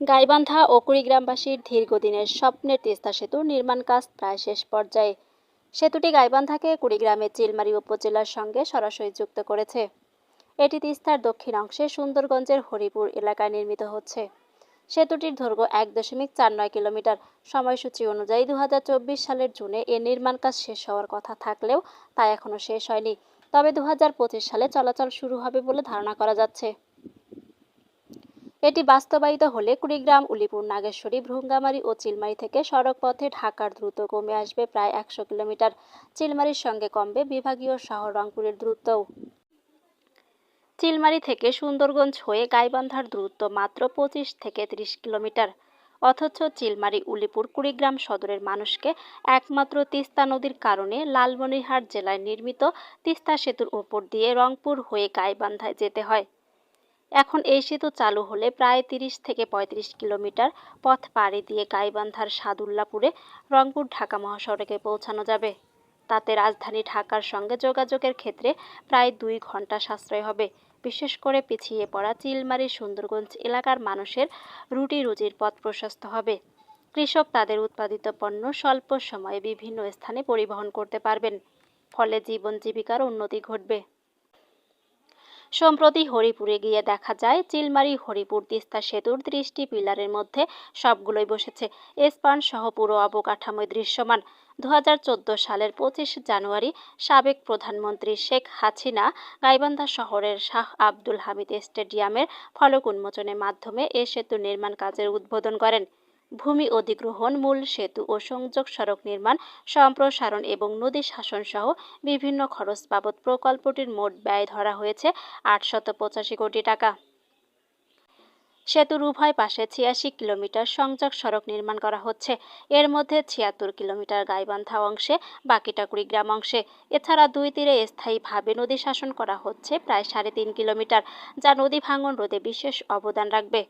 গাইবান্ধা ও কুড়িগ্রামবাসীর দীর্ঘদিনের স্বপ্নের তিস্তা সেতুর নির্মাণ কাজ প্রায় শেষ পর্যায়ে। সেতুটি গাইবান্ধাকে কুড়িগ্রামের চিলমারী উপজেলার সঙ্গে সরাসরি যুক্ত করেছে। এটি তিস্তার দক্ষিণ অংশে সুন্দরগঞ্জের হরিপুর এলাকায় নির্মিত হচ্ছে। সেতুটির দৈর্ঘ্য এক দশমিক চার নয় কিলোমিটার। সময়সূচি অনুযায়ী দু হাজার চব্বিশ সালের জুনে এর নির্মাণ কাজ শেষ হওয়ার কথা থাকলেও তা এখনও শেষ হয়নি। তবে দু হাজার পঁচিশ সালে চলাচল শুরু হবে বলে ধারণা করা যাচ্ছে। এটি বাস্তবায়িত হলে কুড়িগ্রাম, উলিপুর, নাগেশ্বরী, ভ্রুঙ্গামারী ও চিলমারি থেকে সড়ক পথে ঢাকার দ্রুত কমে আসবে প্রায় একশো কিলোমিটার। চিলমারির সঙ্গে কমবে বিভাগীয় শহর রংপুরের দ্রুতও। চিলমারি থেকে সুন্দরগঞ্জ হয়ে গাইবান্ধার দূরত্ব মাত্র পঁচিশ থেকে ত্রিশ কিলোমিটার। অথচ চিলমারি, উলিপুর, কুড়িগ্রাম সদরের মানুষকে একমাত্র তিস্তা নদীর কারণে লালমনিরহাট জেলায় নির্মিত তিস্তা সেতুর উপর দিয়ে রংপুর হয়ে গাইবান্ধায় যেতে হয়। এখন এই সেতু চালু হলে প্রায় তিরিশ থেকে পঁয়ত্রিশ কিলোমিটার পথ পাড়ি দিয়ে গাইবান্ধার সাদুল্লাপুরে রংপুর ঢাকা মহাসড়কে পৌঁছানো যাবে। তাতে রাজধানী ঢাকার সঙ্গে যোগাযোগের ক্ষেত্রে প্রায় দুই ঘণ্টা সাশ্রয় হবে। বিশেষ করে পিছিয়ে পড়া চিলমারি সুন্দরগঞ্জ এলাকার মানুষের রুটি রুজির পথ প্রশস্ত হবে। কৃষক তাদের উৎপাদিত পণ্য স্বল্প সময়ে বিভিন্ন স্থানে পরিবহন করতে পারবেন। ফলে জীবন জীবিকার উন্নতি ঘটবে। সম্প্রতি হরিপুরে গিয়ে দেখা যায়, চিলমারি, হরিপুর, তিস্তা সেতুর ত্রিশটি পিলারের মধ্যে সবগুলোই বসেছে। এসপান সহ পুরো অবকাঠামোয় দৃশ্যমান। দু হাজার চোদ্দ সালের পঁচিশ জানুয়ারি সাবেক প্রধানমন্ত্রী শেখ হাসিনা গাইবান্ধা শহরের শাহ আব্দুল হামিদ স্টেডিয়ামের ফলক উন্মোচনের মাধ্যমে এ সেতু নির্মাণ কাজের উদ্বোধন করেন। ভূমি অধিগ্রহণ, মূল সেতু ও সংযোগ সড়ক নির্মাণ, সম্প্রসারণ এবং নদী শাসন সহ বিভিন্ন খরচ বাবদ প্রকল্পটির মোট ব্যয় ধরা হয়েছে আটশত পঁচাশি কোটি টাকা। সেতুর উভয় পাশে ছিয়াশি কিলোমিটার সংযোগ সড়ক নির্মাণ করা হচ্ছে। এর মধ্যে ছিয়াত্তর কিলোমিটার গাইবান্ধা অংশে বাকিটা কুড়িগ্রাম অংশে। এছাড়া দুই তীরে স্থায়ীভাবে নদী শাসন করা হচ্ছে প্রায় সাড়ে তিন কিলোমিটার, যা নদী ভাঙন রোধে বিশেষ অবদান রাখবে।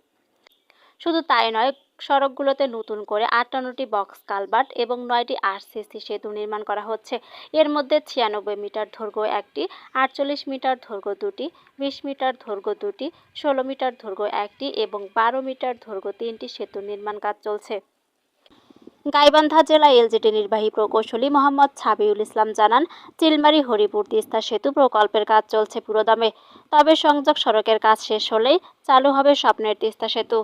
শুধু তাই নয় সড়কগুলোতে নতুন করে আটান্নটি বক্স কালভার্ট এবং নয়টি আরসিসি সেতু নির্মাণ করা হচ্ছে। এর মধ্যে ছিয়ানব্বই মিটার দৈর্ঘ্য একটি, আটচল্লিশ মিটার দৈর্ঘ্য দুটি, বিশ মিটার দৈর্ঘ্য দুটি, ষোলো মিটার দৈর্ঘ্য একটি এবং বারো মিটার দৈর্ঘ্য তিনটি সেতু নির্মাণ কাজ চলছে। গাইবান্ধা জেলা এলজিডি নির্বাহী প্রকৌশলী মোহাম্মদ ছাবিউল ইসলাম জানান, চিলমারি হরিপুর তিস্তা সেতু প্রকল্পের কাজ চলছে পুরোদমে। তবে সংযোগ সড়কের কাজ শেষ হলেই চালু হবে স্বপ্নের তিস্তা সেতু।